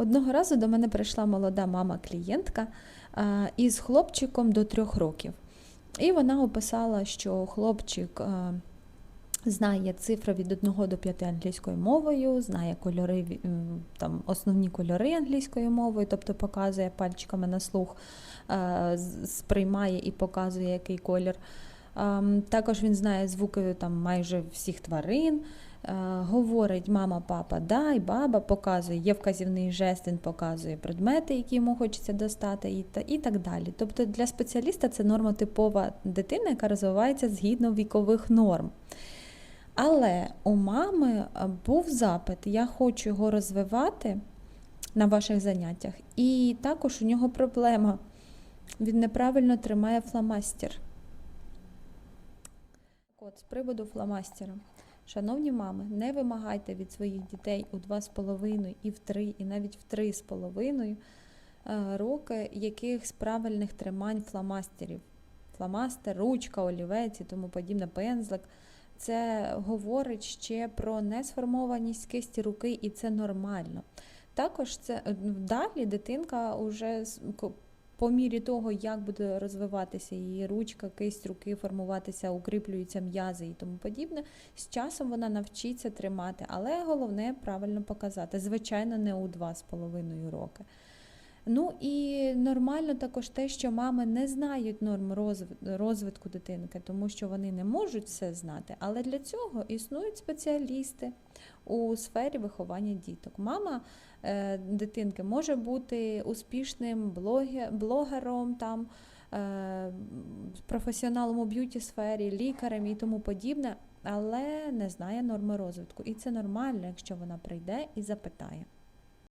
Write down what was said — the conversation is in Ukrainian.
Одного разу до мене прийшла молода мама-клієнтка із хлопчиком до трьох років. І вона описала, що хлопчик знає цифри від 1 до 5 англійською мовою, знає кольори, там, основні кольори англійською мовою, тобто показує пальчиками на слух, сприймає і показує, який колір. Ам, Також він знає звуки там майже всіх тварин. Е, Говорить мама, папа, дай, баба, показує, є вказівний жест, він показує предмети, які йому хочеться достати, і, та, і так далі. Тобто для спеціаліста це нормотипова дитина, яка розвивається згідно вікових норм. Але у мами е, був запит, я хочу його розвивати на ваших заняттях. І також у нього проблема. Він неправильно тримає фломастер. От, з приводу фломастера. Шановні мами, не вимагайте від своїх дітей у 2,5 і в 3, і навіть в 3,5 е, роки якихось правильних тримань фломастерів. Фломастер, ручка, олівець і тому подібне, пензлик. Це говорить ще про несформованість кисті руки, і це нормально. Також це е, далі дитинка вже по мірі того, як буде розвиватися її ручка, кисть руки, формуватися, укріплюються м'язи і тому подібне, з часом вона навчиться тримати, але головне правильно показати. Звичайно, не у 2,5 роки. Ну і нормально також те, що мами не знають норм розвитку дитинки, тому що вони не можуть все знати. Але для цього існують спеціалісти у сфері виховання діток. Мама е, дитинки може бути успішним блогером, там, е, професіоналом у б'юті сфері, лікарем і тому подібне, але не знає норми розвитку. І це нормально, якщо вона прийде і запитає.